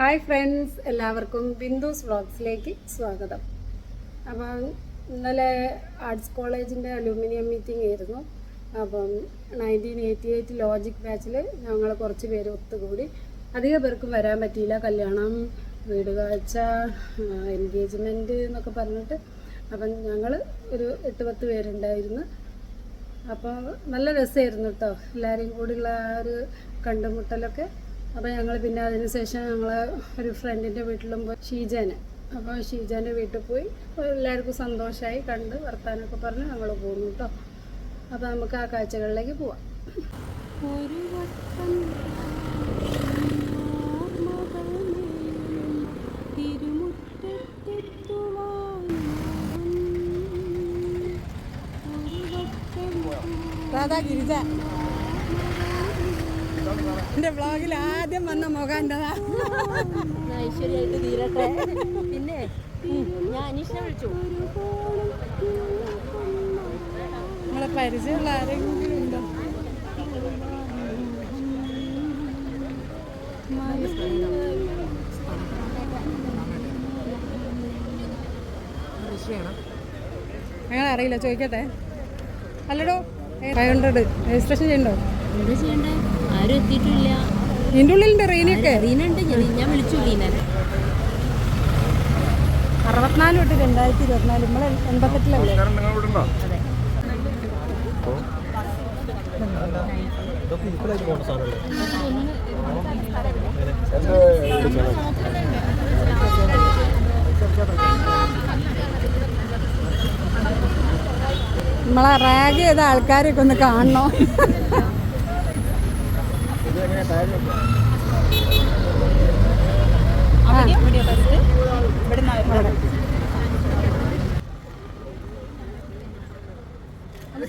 Hi friends എല്ലാവർക്കും ബിന്ദുസ് വ്ളോഗ്സിലേക്ക് സ്വാഗതം. അപ്പം ഇന്നലെ ആർട്സ് കോളേജിന്റെ അലൂമിനിയം മീറ്റിംഗ് ആയിരുന്നു. അപ്പം നയന്റീൻ എയ്റ്റി എയ്റ്റ് ലോജിക് ബാച്ചിൽ ഞങ്ങൾ കുറച്ച് പേര് ഒത്തുകൂടി. അധിക പേർക്കും വരാൻ പറ്റിയില്ല. കല്യാണം വീട് കാഴ്ച എൻഗേജ്മെന്റ് എന്നൊക്കെ പറഞ്ഞിട്ട്. അപ്പം ഞങ്ങൾ ഒരു എട്ട് പത്ത് പേരുണ്ടായിരുന്നു. അപ്പോൾ നല്ല രസമായിരുന്നു കേട്ടോ എല്ലാവരെയും കൂടിയുള്ള ഒരു കണ്ടുമുട്ടലൊക്കെ. അപ്പോൾ ഞങ്ങൾ പിന്നെ അതിനുശേഷം ഞങ്ങൾ ഒരു ഫ്രണ്ടിന്റെ വീട്ടിലും പോയി ഷീജാന്. അപ്പോൾ ഷീജാന്റെ വീട്ടിൽ പോയി എല്ലാവർക്കും സന്തോഷമായി കണ്ട് വർത്താനൊക്കെ പറഞ്ഞ് ഞങ്ങൾ പോകുന്നു കേട്ടോ അപ്പോൾ നമുക്ക് ആ കാഴ്ചകളിലേക്ക് പോവാം. ഒരു വട്ടം രാധാ ഗിരിജ. എന്റെ വ്ളോഗിൽ ആദ്യം വന്ന മുഖം എന്റെതാ? ഐശ്വര്യമായിട്ട് തീരട്ടെ. പിന്നെ ഞാൻ അനീഷിനെ വിളിച്ചു. നമ്മളെ പരിചയമുള്ള ആരെങ്കിലും ഉണ്ടോ? ഞങ്ങൾ അറിയില്ല ചോദിക്കട്ടെ? അല്ലടോ ഫൈവ് ഹൺഡ്രഡ് രജിസ്ട്രേഷൻ ചെയ്യണ്ടോ? എന്താ ചെയ്യണ്ടേ? ആരും എത്തിയിട്ടില്ല. നിന്റെ ഉള്ളിലുണ്ട് റീനയൊക്കെ റീനുണ്ട് ഞാൻ ഞാൻ വിളിച്ചു റീനെ. അറുപത്തിനാല് തൊട്ട് രണ്ടായിരത്തി ഇരുപത്തിനാല് നമ്മൾ എൺപത്തെട്ടിലല്ലേ? നമ്മളെ റാഗ് ചെയ്ത ആൾക്കാരെയൊക്കെ ഒന്ന് കാണണോ.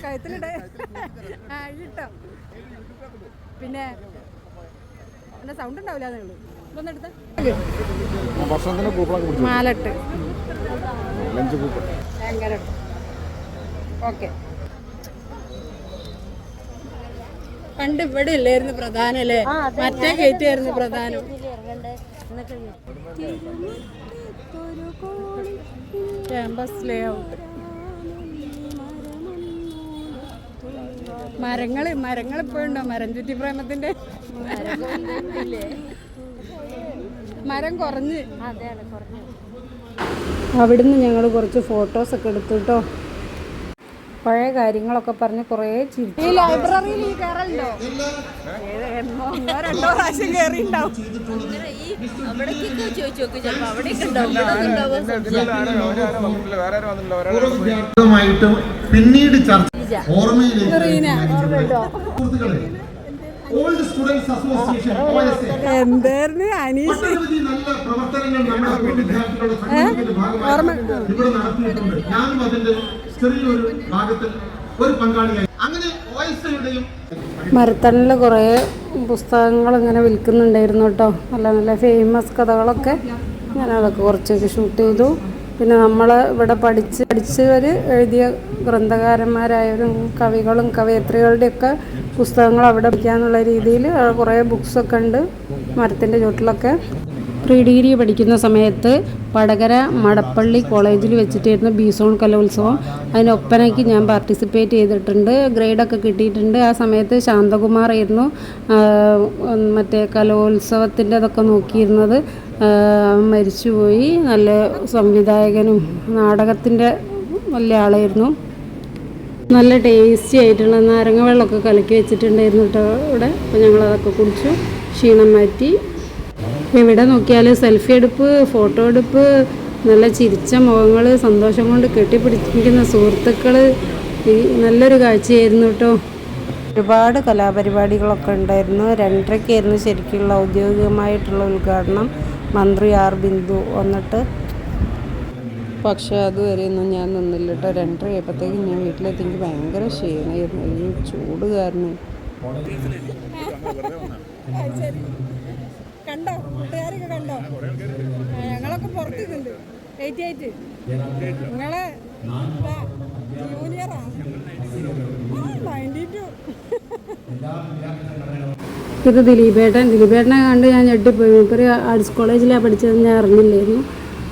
കഴുത്തിലിടേ. ആ ഇട്ടോ പിന്നെ എന്നാ സൗണ്ട് ഉണ്ടാവില്ല നിങ്ങൾ മാലട്ട്. ഓക്കെ. പണ്ട് ഇവിടെ ഇല്ലായിരുന്നു പ്രധാനം അല്ലേ? മറ്റേ ഗേറ്റ് ആയിരുന്നു പ്രധാനം. ക്യാമ്പസ് ലേ ഔട്ട് മരങ്ങൾ മരങ്ങൾ ഇപ്പോഴുണ്ടോ മരം ചുറ്റി പ്രേമത്തിന്റെ? മരം കുറഞ്ഞ്. അവിടുന്ന് ഞങ്ങൾ കുറച്ച് ഫോട്ടോസ് ഒക്കെ എടുത്തു കേട്ടോ പഴയ കാര്യങ്ങളൊക്കെ പറഞ്ഞ് കുറേ ചിരിച്ചു. ഈ ലൈബ്രറിയിൽ ഈ കയറലുണ്ടോ ഒന്നോ രണ്ടോ പ്രാവശ്യം വിദ്യാർത്ഥികളുമായിട്ട് പിന്നീട് ചർച്ച ഓർമ്മയിലേക്ക് എന്തായിരുന്നു അനീഷ്? ഒട്ടനവധി ചെറിയൊരു ഭാഗത്തിൽ ഒരു പങ്കാളിയായി. അങ്ങനെ മരത്തണിൽ കുറേ പുസ്തകങ്ങൾ ഇങ്ങനെ വിൽക്കുന്നുണ്ടായിരുന്നു കേട്ടോ. നല്ല നല്ല ഫേമസ് കഥകളൊക്കെ. ഞാൻ അതൊക്കെ കുറച്ചൊക്കെ ഷൂട്ട് ചെയ്തു. പിന്നെ നമ്മൾ ഇവിടെ പഠിച്ച് പഠിച്ചവർ എഴുതിയ ഗ്രന്ഥകാരന്മാരായവരും കവികളും കവയത്രികളുടെയൊക്കെ പുസ്തകങ്ങൾ അവിടെ പഠിക്കാന്നുള്ള രീതിയിൽ കുറേ ബുക്സൊക്കെ ഉണ്ട് മരത്തിന്റെ ചുവട്ടിലൊക്കെ. പ്രീ ഡിഗ്രി പഠിക്കുന്ന സമയത്ത് വടകര മടപ്പള്ളി കോളേജിൽ വെച്ചിട്ടായിരുന്നു ബിസോൺ കലോത്സവം. അതിനൊപ്പനയ്ക്ക് ഞാൻ പാർട്ടിസിപ്പേറ്റ് ചെയ്തിട്ടുണ്ട്. ഗ്രേഡൊക്കെ കിട്ടിയിട്ടുണ്ട്. ആ സമയത്ത് ശാന്തകുമാർ ആയിരുന്നു മറ്റേ കലോത്സവത്തിന്റെ അതൊക്കെ നോക്കിയിരുന്നത്. മരിച്ചുപോയി. നല്ല സംവിധായകനും നാടകത്തിന്റെ വലിയ ആളായിരുന്നു. നല്ല ടേസ്റ്റി ആയിട്ടുള്ള നാരങ്ങ വെള്ളമൊക്കെ കലക്കി വെച്ചിട്ടുണ്ടായിരുന്നു കേട്ടോ ഇവിടെ അപ്പോൾ ഞങ്ങളതൊക്കെ കുടിച്ചു. ക്ഷീണം മാറ്റി. എവിടെ നോക്കിയാലും സെൽഫി എടുപ്പ് ഫോട്ടോ എടുപ്പ് നല്ല ചിരിച്ച മുഖങ്ങൾ സന്തോഷം കൊണ്ട് കെട്ടിപ്പിടിച്ചിരിക്കുന്ന സുഹൃത്തുക്കൾ ഈ നല്ലൊരു കാഴ്ചയായിരുന്നു കേട്ടോ ഒരുപാട് കലാപരിപാടികളൊക്കെ ഉണ്ടായിരുന്നു. രണ്ടരയ്ക്കായിരുന്നു ശരിക്കുള്ള ഔദ്യോഗികമായിട്ടുള്ള ഉദ്ഘാടനം. മന്ത്രി ആർ ബിന്ദു വന്നിട്ട്. പക്ഷേ അതുവരെയൊന്നും ഞാൻ നിന്നില്ല കേട്ടോ രണ്ടര ആയപ്പോഴത്തേക്കും ഞാൻ വീട്ടിലെത്തി എനിക്ക് ഭയങ്കര ക്ഷീണമായിരുന്നു ഈ ചൂട് കാരണം. കണ്ടോ? കൂട്ടുകാരൊക്കെ കണ്ടോ? ഞങ്ങളൊക്കെ പുറത്തുണ്ട് എയ്റ്റി എയ്റ്റ് നിങ്ങൾ ഇത് ദിലീപേട്ടൻ. ദിലീപേട്ടനെ കണ്ട് ഞാൻ ഞെട്ടിപ്പോയി. മൂപ്പര് ആർട്സ് കോളേജിലാണ് പഠിച്ചത് ഞാൻ അറിഞ്ഞില്ലായിരുന്നു.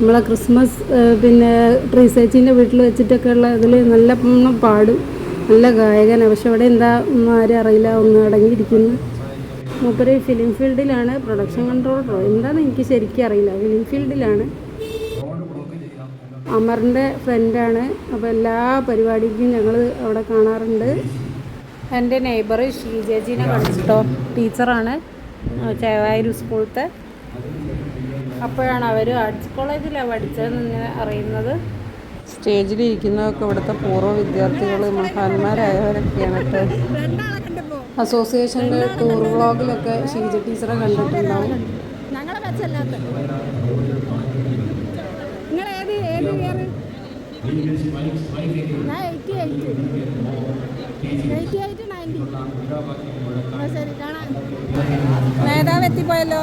നമ്മളെ ക്രിസ്മസ് പിന്നെ ട്രീസേച്ചിന്റെ വീട്ടിൽ വെച്ചിട്ടൊക്കെ ഉള്ള ഇതിൽ നല്ല പാടും. നല്ല ഗായകനാണ് പക്ഷെ അവിടെ എന്താ ആരും അറിയില്ല. ഒന്നും അടങ്ങിയിരിക്കുന്നു. മൂപ്പര് ഫിലിം ഫീൽഡിലാണ് പ്രൊഡക്ഷൻ കൺട്രോളറോ എന്താണെന്ന് എനിക്ക് ശരിക്കും അറിയില്ല. ഫിലിം ഫീൽഡിലാണ് അമറിന്റെ ഫ്രണ്ടാണ് അപ്പോൾ എല്ലാ പരിപാടിക്കും ഞങ്ങൾ അവിടെ കാണാറുണ്ട്. എന്റെ നെയ്ബർ ശ്രീജേജീനെ കണ്ടിട്ടോ? ടീച്ചറാണ്. ചേവായൂർ സ്കൂളത്തെ അപ്പോഴാണ് അവർ ആർട്സ് കോളേജിലാണ് പഠിച്ചതെന്ന് അറിയുന്നത്. ഒക്കെ ഇവിടുത്തെ പൂർവ വിദ്യാർത്ഥികൾ മഹാന്മാരായവരൊക്കെയാണ് കേട്ടോ. അസോസിയേഷന്റെ ടൂർ വ്ളോഗിലൊക്കെ ഷീജ ടീച്ചറെ കണ്ടിട്ടുണ്ടാവും. നേതാവ് എത്തിപ്പോയല്ലോ.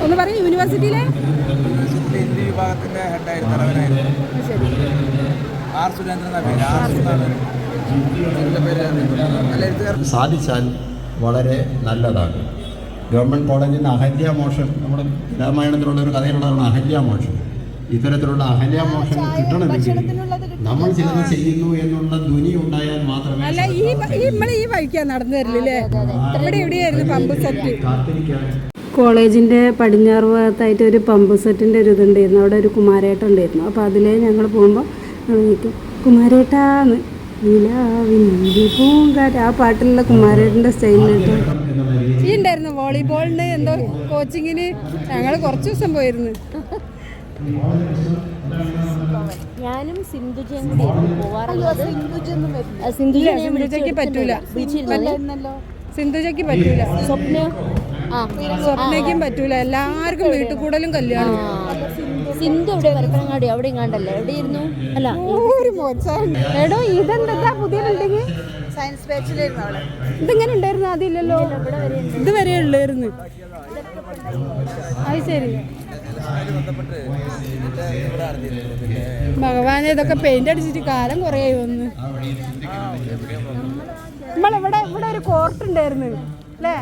ഒന്ന് പറയൂ യൂണിവേഴ്സിറ്റിയിലെ ഹിന്ദി വിഭാഗത്തിന്റെ ഹെഡായിരുന്നു തലവനായിരുന്നു ആർ സുരേന്ദ്രൻ പേര്? ആർ പേര്? സാധിച്ചാൽ വളരെ നല്ലതാണ് ഗവൺമെന്റ് കോളേജിൽ നിന്ന് അഹല്യാമോഷൻ നമ്മുടെ രാമായണത്തിലുള്ള ഒരു കഥയിലുള്ളതാണ് അഹല്യാമോഷൻ ഇത്തരത്തിലുള്ള അഹല്യാമോഷൻ കിട്ടണമെങ്കിൽ നമ്മൾ ചിലത് ചെയ്യുന്നു എന്നുള്ള ധ്വനി ഉണ്ടായാൽ മാത്രമേ അല്ല ഈ നമ്മൾ ഈ നടന്നു ഇവിടെ എവിടെയായിരുന്നു പമ്പ് സെറ്റ്? കോളേജിന്റെ പടിഞ്ഞാറ് ഭാഗത്തായിട്ട് ഒരു പമ്പ് സെറ്റിന്റെ ഒരു ഇതുണ്ടായിരുന്നു. അവിടെ ഒരു കുമാരേട്ട ഉണ്ടായിരുന്നു. അപ്പോൾ അതിലേ ഞങ്ങൾ പോകുമ്പോൾ വിളിക്കും കുമാരേട്ടാന്ന് നിലാവിന്റെ പൂങ്കാറ്റ് ആ പാട്ടിലുള്ള കുമാരേട്ടന്റെ സ്റ്റൈലിലിട്ട് ഈ ഉണ്ടായിരുന്നു വോളിബോളിന് എന്തോ കോച്ചിങ്ങിന് ഞങ്ങൾ കുറച്ച് ദിവസം പോയിരുന്നു. ഞാനും സിന്ധുജയും കൂടി പോവാറുള്ളത്. സിന്ധുജ സിന്ധുജയ്ക്ക് പറ്റൂല. സിന്ധുജയ്ക്ക് പറ്റൂല. സ്വപ്ന? സ്വപ്നയ്ക്കും പറ്റൂല. എല്ലാവർക്കും വീട്ടിൽ കൂടലും കല്യാണം സിന്ധു എവിടെ? വരപ്പനങ്ങാടി അവിടെ എവിടെ ഇരുന്നു അല്ല ഒരു മോശം. എടോ ഇതെന്താ പുതിയ ബിൽഡിങ് സയൻസ് ഇതിങ്ങനെ ഉണ്ടായിരുന്നു? ആദ്യമില്ലല്ലോ. ഇത് വരെ ഉള്ളായിരുന്നു. അത് ശരി. ഭഗവാനെ ഇതൊക്കെ പെയിന്റ് അടിച്ചിട്ട് കാലം കുറേ വന്ന്. നമ്മളിവിടെ ഇവിടെ ഒരു കോർട്ട് ഉണ്ടായിരുന്നു. അല്ലേ?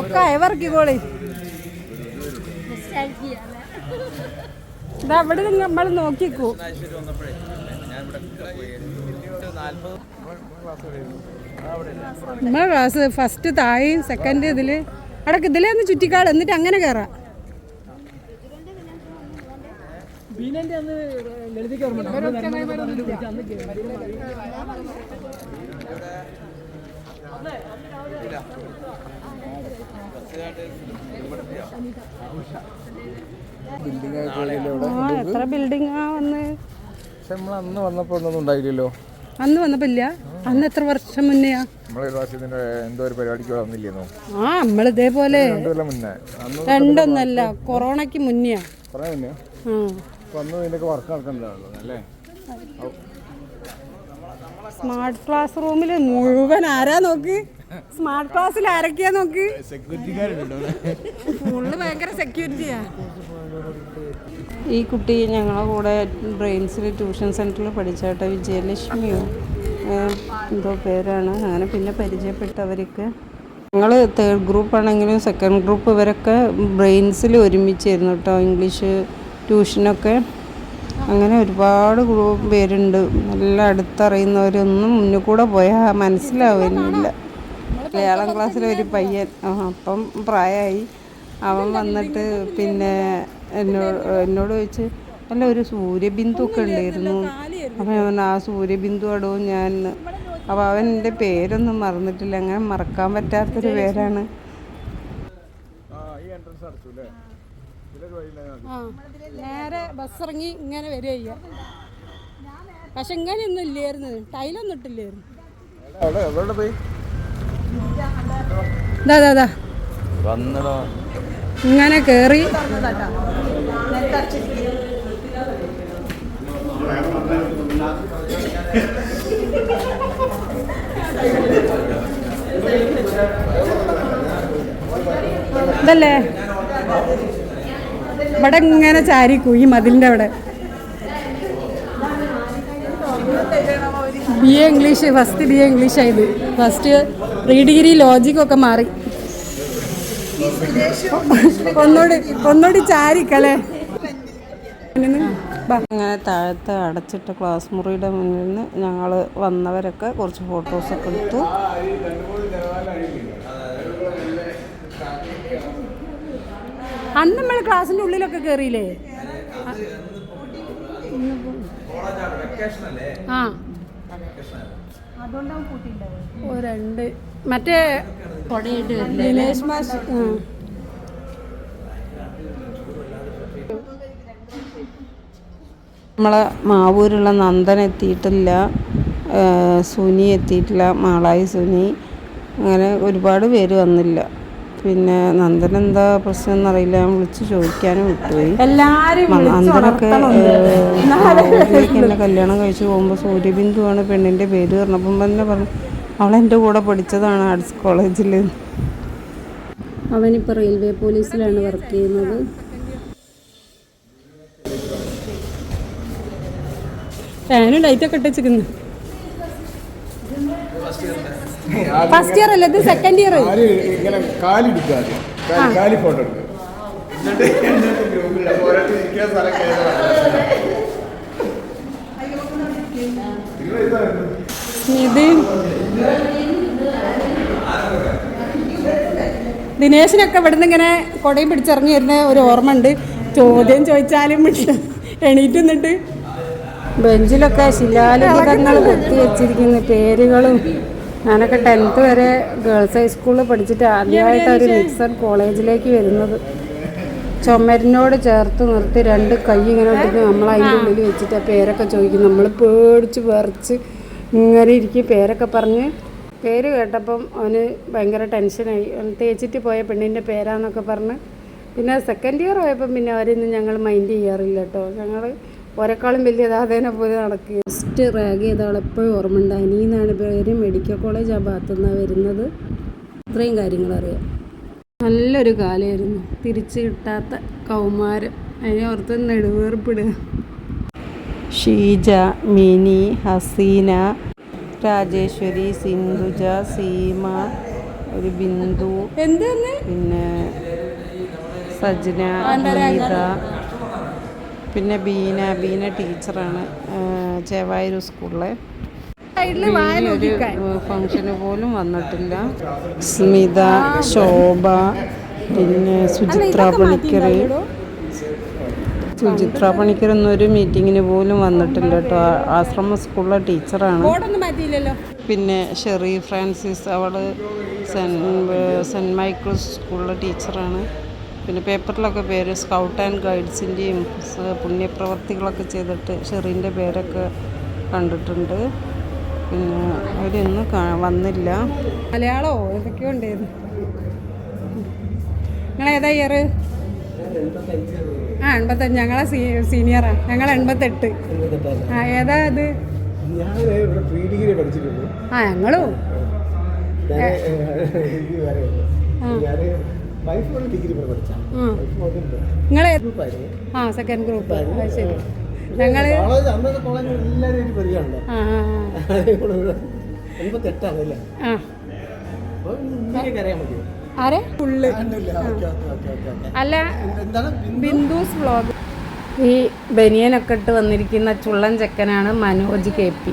ഒക്കെ അല്ലേ? ഇതാ അവിടെ നമ്മൾ നോക്കിക്കൂ. നമ്മളെ ക്ലാസ് ഫസ്റ്റ് താഴെ സെക്കൻഡ് ഇതിൽ അടക്ക് ഇതിലേ ഒന്ന് ചുറ്റിക്കാട് എന്നിട്ട് അങ്ങനെ കയറാം ബിൽഡിംഗ് ആ എത്ര വന്ന്? നമ്മൾ അന്ന് വന്നപ്പോൾ ഒന്നും ഉണ്ടായില്ലല്ലോ. അന്ന് വന്നപ്പോ ഇല്ല അന്ന് എത്ര വർഷം മുന്നെയാ എന്തോ ഒരു പരിപാടിക്ക് ഇവിടെ വന്നില്ലേന്നോ. ആ നമ്മൾ ഇതേപോലെ രണ്ടു കൊല്ലം മുന്നേ. അന്ന് രണ്ടൊന്നല്ല മുന്നെയാ അല്ലേ? സ്മാർട്ട് ക്ലാസ് റൂമിൽ മുഴുവൻ ആരാ നോക്ക്? സ്മാർട്ട് ക്ലാസ്സിൽ ആരൊക്കെയാ നോക്ക്? ഫുള്ള് ഭയങ്കര സെക്യൂരിറ്റിയാ ഈ കുട്ടി ഞങ്ങളുടെ കൂടെ ബ്രെയിൻസിൽ ട്യൂഷൻ സെന്ററിൽ പഠിച്ചാട്ടോ വിജയലക്ഷ്മിയോ. എന്തോ പേരാണ്. അങ്ങനെ പിന്നെ പരിചയപ്പെട്ടവർക്ക് ഞങ്ങൾ തേർഡ് ഗ്രൂപ്പ് ആണെങ്കിലും സെക്കൻഡ് ഗ്രൂപ്പ് ഇവരൊക്കെ ബ്രെയിൻസിൽ ഒരുമിച്ചായിരുന്നു കേട്ടോ ഇംഗ്ലീഷ് ട്യൂഷനൊക്കെ അങ്ങനെ ഒരുപാട് ഗ്രൂപ്പ് പേരുണ്ട്. നല്ല അടുത്തറിയുന്നവരൊന്നും മുന്നിൽ കൂടെ പോയാൽ മനസ്സിലാവുന്നില്ല മലയാളം ക്ലാസ്സിലെ ഒരു പയ്യൻ. അപ്പം പ്രായമായി അവൻ വന്നിട്ട് പിന്നെ എന്നോട് എന്നോട് ചോദിച്ച് അല്ല ഒരു സൂര്യബിന്ദു ഒക്കെ ഉണ്ടായിരുന്നു. അപ്പം ഞാൻ പറഞ്ഞു ആ സൂര്യബിന്ദു അടോ ഞാൻ അപ്പോൾ അവൻ എന്റെ പേരൊന്നും മറന്നിട്ടില്ല. അങ്ങനെ മറക്കാൻ പറ്റാത്തൊരു പേരാണ്. നേരെ ബസ് ഇറങ്ങി ഇങ്ങനെ വരിക പക്ഷെ ഇങ്ങനെ ഒന്നും ഇല്ലായിരുന്നു. ടൈലൊന്നും ഇട്ടില്ലായിരുന്നു. ഇതാ ഇതാ, ഇതാ വന്നടോ. ഇങ്ങനെ കയറി ഇതല്ലേ? ഇവിടെ ഇങ്ങനെ ചാരിക്കൂ ഈ മതിലിന്റെ അവിടെ. B A English first B A English ആയത്. ഫസ്റ്റ് പ്രീ ഡിഗ്രി ലോജിക്കൊക്കെ മാറി. ഒന്നോട് ഒന്നോടി ചാരിക്കല്ലേ അങ്ങനെ താഴത്തെ അടച്ചിട്ട ക്ലാസ് മുറിയുടെ മുന്നിൽ നിന്ന് ഞങ്ങൾ വന്നവരൊക്കെ കുറച്ച് ഫോട്ടോസൊക്കെ എടുത്തു. അന്ന് നമ്മൾ ക്ലാസ്സിന്റെ ഉള്ളിലൊക്കെ കയറിയില്ലേ ആ. രണ്ട്. മറ്റേ ദിനേശ് മാഷ്. ആ. നമ്മളെ മാവൂരുള്ള നന്ദൻ എത്തിയിട്ടില്ല സുനി എത്തിയിട്ടില്ല മാളായി സുനി അങ്ങനെ ഒരുപാട് പേര് വന്നില്ല. പിന്നെ നന്ദൻ എന്താ പ്രശ്നം എന്നറിയില്ല ഞാൻ വിളിച്ച് ചോദിക്കാനും വിട്ടുപോയി. നന്ദനൊക്കെ എന്നെ കല്യാണം കഴിച്ചു പോകുമ്പോൾ സൂര്യബിന്ദുവാണ് പെണ്ണിന്റെ പേര് പറഞ്ഞപ്പം തന്നെ പറഞ്ഞു അവളെന്റെ കൂടെ പഠിച്ചതാണ് ആർട്സ് കോളേജിൽ അവനിപ്പോൾ റെയിൽവേ പോലീസിലാണ് വർക്ക് ചെയ്യുന്നത്. ഫാനും ലൈറ്റൊക്കെ ഇട്ടിച്ചിരിക്കുന്നു. ഫസ്റ്റ് ഇയർ അല്ല? ഇത് സെക്കൻഡ് ഇയർ കാലി ഫോട്ടോ എടുക്കുക ഇത് ദിനേശിനൊക്കെ ഇവിടുന്ന് ഇങ്ങനെ കൊടയും പിടിച്ചിറങ്ങി വരുന്ന ഒരു ഓർമ്മ ഉണ്ട് ചോദ്യം ചോദിച്ചാലും എണീറ്റ് നിന്നിട്ട്. ബെഞ്ചിലൊക്കെ ശിലാലിഖിതങ്ങൾ കുത്തി വെച്ചിരിക്കുന്ന പേരുകളും ഞാനൊക്കെ ടെൻത്ത് വരെ ഗേൾസ് ഹൈസ്കൂളിൽ പഠിച്ചിട്ട് ആദ്യമായിട്ട് ഒരു മിക്സഡ് കോളേജിലേക്ക് വരുന്നത്. ചുമരിനോട് ചേർത്ത് നിർത്തി രണ്ട് കൈ ഇങ്ങനെ ഇട്ടിട്ട് നമ്മൾ അതിന്റെ ഉള്ളിൽ വെച്ചിട്ട് ആ പേരൊക്കെ ചോദിക്കും. നമ്മൾ പേടിച്ച് വിറച്ച് ഇങ്ങനെ ഇരിക്കും. പേരൊക്കെ പറഞ്ഞ് പേര് കേട്ടപ്പം അവന് ഭയങ്കര ടെൻഷനായി. തേച്ചിട്ട് പോയ പെണ്ണിന്റെ പേരാന്നൊക്കെ പറഞ്ഞ്. പിന്നെ സെക്കൻഡ് ഇയർ ആയപ്പം പിന്നെ അവരൊന്നും ഞങ്ങൾ മൈൻഡ് ചെയ്യാറില്ല കേട്ടോ. ഞങ്ങൾ ഒരെക്കാളും വലിയ ദാതേനെ പോലെ നടക്കുക ഫസ്റ്റ് റാഗ് ചെയ്ത ഓർമ്മ ഉണ്ട് അനിയെന്നാണ് പേര് മെഡിക്കൽ കോളേജ് ആ ഭാഗത്തുനിന്നാണ് വരുന്നത്. ഇത്രയും കാര്യങ്ങൾ അറിയാം. നല്ലൊരു കാലമായിരുന്നു തിരിച്ചു കിട്ടാത്ത കൗമാരം. അതിനെ ഓർത്ത് നെടുവേർപ്പിടുക. ഷീജ മിനി ഹസീന രാജേശ്വരി സിന്ധുജ സീമ ഒരു ബിന്ദു പിന്നെ സജ്ന ഗീത പിന്നെ ബീന ബീന ടീച്ചറാണ് ചേവായൂർ സ്കൂളിലെ. ഒരു ഫംഗ്ഷന് പോലും വന്നിട്ടില്ല. സ്മിത ശോഭ പിന്നെ സുചിത്ര പണിക്കർ സുചിത്ര പണിക്കർ ഒന്നും ഒരു മീറ്റിങ്ങിന് പോലും വന്നിട്ടില്ല കേട്ടോ. ആശ്രമ സ്കൂളിലെ ടീച്ചറാണ്. പിന്നെ ഷെറി ഫ്രാൻസിസ് അവൾ സെന്റ് സെന്റ് മൈക്കിൾസ് സ്കൂളിലെ ടീച്ചറാണ്. പിന്നെ പേപ്പറിലൊക്കെ പേര് സ്കൗട്ട് ആൻഡ് ഗൈഡ്സിന്റെയും പുണ്യപ്രവർത്തികളൊക്കെ ചെയ്തിട്ട് ഷെറീന്റെ പേരൊക്കെ കണ്ടിട്ടുണ്ട്. പിന്നെ അവരൊന്നും വന്നില്ല. മലയാളമോ ഏതൊക്കെയോ ഉണ്ടായിരുന്നു നിങ്ങൾ ഏതാ ഇയർ ആ എൺപത്തഞ്ച്. ഞങ്ങളെ സീ സീനിയറാണ് ഞങ്ങൾ എൺപത്തെട്ട്. ആ ഏതാ അത് ഞാൻ ഇവിടെ പ്രീ ഡിഗ്രി പഠിച്ചിട്ടുണ്ട് ആ ഞങ്ങളും ആ. സെക്കൻഡ് ഗ്രൂപ്പ് ശരി. മതിയോ ആരെ? ഫുള്ള് അല്ല ബിന്ദുസ് വ്ളോഗ് ഈ ബനിയനൊക്കെ ഇട്ട് വന്നിരിക്കുന്ന ചുള്ളൻ ചെക്കനാണ് മനോജ് കെ പി.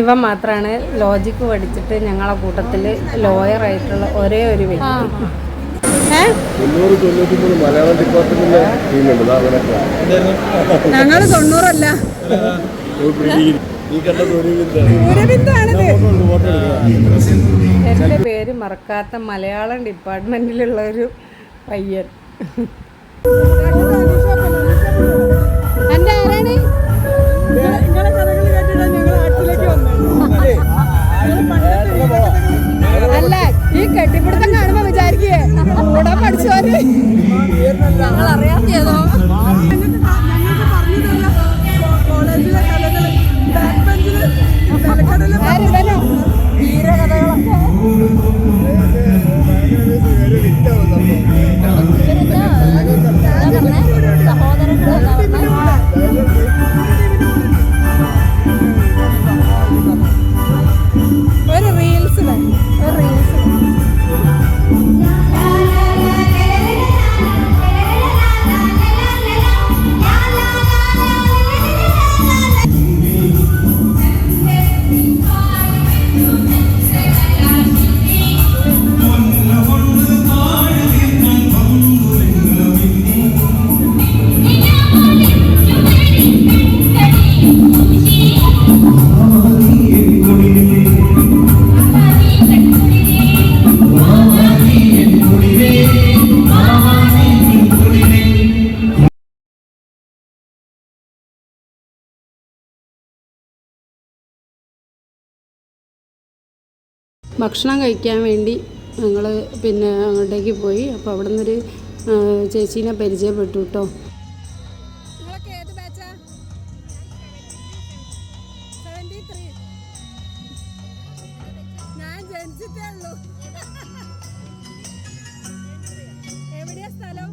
ഇവ മാത്രമാണ് ലോജിക്ക് പഠിച്ചിട്ട് ഞങ്ങളെ കൂട്ടത്തിൽ ലോയർ ആയിട്ടുള്ള ഒരേ ഒരു വ്യക്തി. ഞങ്ങൾ തൊണ്ണൂറല്ല. എന്റെ പേര് മറക്കാത്ത മലയാളം ഡിപ്പാർട്ട്മെന്റിലുള്ള ഒരു പയ്യൻ. ഈ കെട്ടിപ്പിടുത്തം കാണുമ്പോ വിചാരിക്കേ കൂടെ പഠിച്ചോര് ഞങ്ങൾ അറിയാത്തതോ ഭക്ഷണം കഴിക്കാൻ വേണ്ടി ഞങ്ങൾ പിന്നെ അങ്ങോട്ടേക്ക് പോയി. അപ്പോൾ അവിടെ നിന്നൊരു ചേച്ചീനെ പരിചയപ്പെട്ടു കേട്ടോ. ഞാൻ ജനിച്ചിട്ടേ ഉള്ളൂ. എവിടെയാ സ്ഥലം?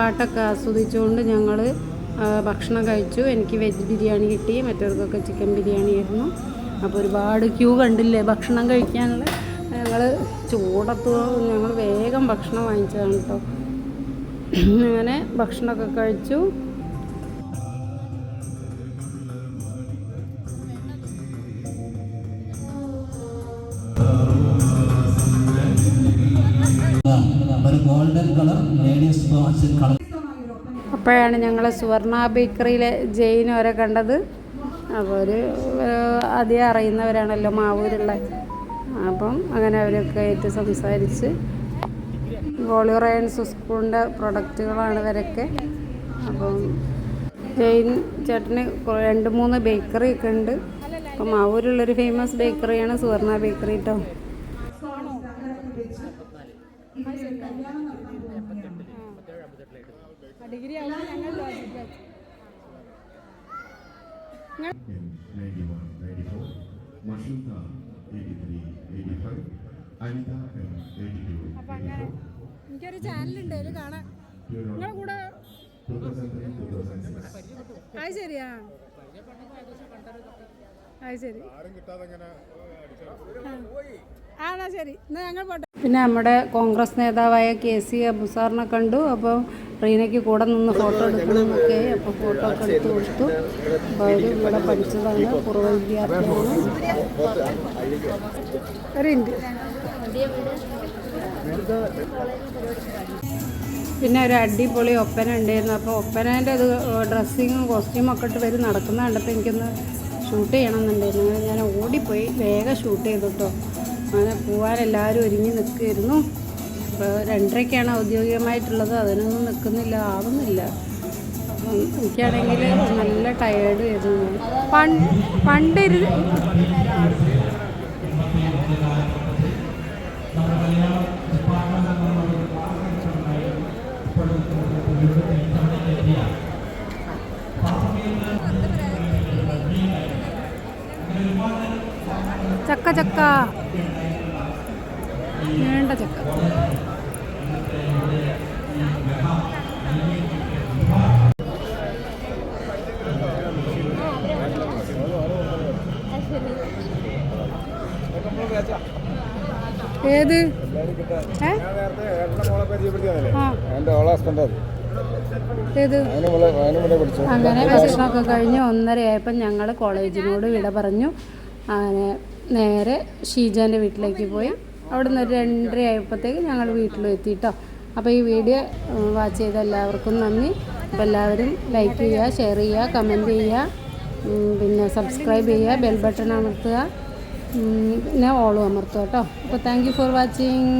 പാട്ടൊക്കെ ആസ്വദിച്ചുകൊണ്ട് ഞങ്ങൾ ഭക്ഷണം കഴിച്ചു. എനിക്ക് വെജ് ബിരിയാണി കിട്ടി. മറ്റവർക്കൊക്കെ ചിക്കൻ ബിരിയാണി ആയിരുന്നു. അപ്പോൾ ഒരുപാട് ക്യൂ കണ്ടില്ലേ ഭക്ഷണം കഴിക്കാനുള്ള? ഞങ്ങൾ ചൂടത്ത് ഞങ്ങൾ വേഗം ഭക്ഷണം വാങ്ങിച്ചതാണ് കേട്ടോ അങ്ങനെ ഭക്ഷണമൊക്കെ കഴിച്ചു. ഗോൾഡൻ കളർ കളർ അപ്പോഴാണ് ഞങ്ങൾ സുവർണ ബേക്കറിയിലെ ജെയിനോരെ കണ്ടത്. അപ്പോൾ ഒരു ആദ്യം അറിയുന്നവരാണല്ലോ മാവൂരുള്ള. അപ്പം അങ്ങനെ അവരൊക്കെ ആയിട്ട് സംസാരിച്ച് വോളിറയൻസ് സ്കൂളിന്റെ പ്രൊഡക്റ്റുകളാണ് ഇവരൊക്കെ. അപ്പം ജെയിൻ ചേട്ടന് രണ്ട് മൂന്ന് ബേക്കറി ഒക്കെ ഉണ്ട്. അപ്പം മാവൂരുള്ളൊരു ഫേമസ് ബേക്കറിയാണ് സുവർണ ബേക്കറി കേട്ടോ Anita ഞങ്ങൾ 82, അപ്പം അങ്ങനെ 84, എനിക്കൊരു ചാനലുണ്ട് അതിൽ കാണാം നിങ്ങളെ കൂടെ 2003, 2006. അത് ശരിയാ. അത് ശരി. ആ. എന്നാ ശരി. എന്നാ ഞങ്ങൾ പോട്ടെ. പിന്നെ നമ്മുടെ കോൺഗ്രസ് നേതാവായ കെ സി അബുസാറിനെ കണ്ടു. അപ്പോൾ റീനയ്ക്ക് കൂടെ നിന്ന് ഫോട്ടോ എടുക്കണമെന്നൊക്കെ അപ്പോൾ ഫോട്ടോ ഒക്കെ എടുത്ത് കൊടുത്തു. അപ്പോൾ അവർ ഇവിടെ പഠിച്ചതാണ് പൂർവ വിദ്യാർത്ഥിയാണ്. ഒരു പിന്നെ ഒരു അടിപൊളി ഒപ്പന ഉണ്ടായിരുന്നു. അപ്പോൾ ഒപ്പനേന്റെ ഇത് ഡ്രസ്സിങ്ങും കോസ്റ്റ്യൂമൊക്കെ ഇട്ട് വരും നടക്കുന്ന കണ്ടപ്പോൾ എനിക്കൊന്ന് ഷൂട്ട് ചെയ്യണമെന്നുണ്ടായിരുന്നു. ഞാൻ ഓടിപ്പോയി. വേഗം ഷൂട്ട് ചെയ്തു കേട്ടോ അങ്ങനെ പോകാൻ എല്ലാവരും ഒരുങ്ങി നിൽക്കുമായിരുന്നു അപ്പോൾ രണ്ടരയ്ക്കാണ് ഔദ്യോഗികമായിട്ടുള്ളത്. അതിനൊന്നും നിൽക്കുന്നില്ല. ആവുന്നില്ല. എനിക്കാണെങ്കിൽ നല്ല ടയേർഡ് വരുന്നു പണ്ട് പണ്ട് ഇരു ചക്ക ചക്ക നീണ്ട ചക്ക ഏത് ഏ നേരത്തെ ഏട്ടന്റെ മോളെ പരിചയപ്പെടുത്തിയതല്ലേ ആ എന്റെ ഓളെ ഹസ്ബൻഡ് അത് ഏത് അതിന് ചക്ക. വേണ്ട ചക്ക. ഏത്? അങ്ങനെ വിശേഷമൊക്കെ കഴിഞ്ഞ് ഒന്നരയായപ്പോൾ ഞങ്ങൾ കോളേജിനോട് വിട പറഞ്ഞു. അങ്ങനെ നേരെ ഷീജാന്റെ വീട്ടിലേക്ക് പോയി. അവിടെ നിന്ന് ഒരു രണ്ടര ആയപ്പോഴത്തേക്ക് ഞങ്ങൾ വീട്ടിലും എത്തിയിട്ടോ അപ്പോൾ ഈ വീഡിയോ വാച്ച് ചെയ്ത എല്ലാവർക്കും നന്ദി. അപ്പോൾ എല്ലാവരും ലൈക്ക് ചെയ്യുക ഷെയർ ചെയ്യുക കമന്റ് ചെയ്യുക. പിന്നെ സബ്സ്ക്രൈബ് ചെയ്യുക ബെൽ ബട്ടൺ അമർത്തുക. പിന്നെ ഓളും അമർത്തുക കേട്ടോ അപ്പോൾ താങ്ക് ഫോർ വാച്ചിങ്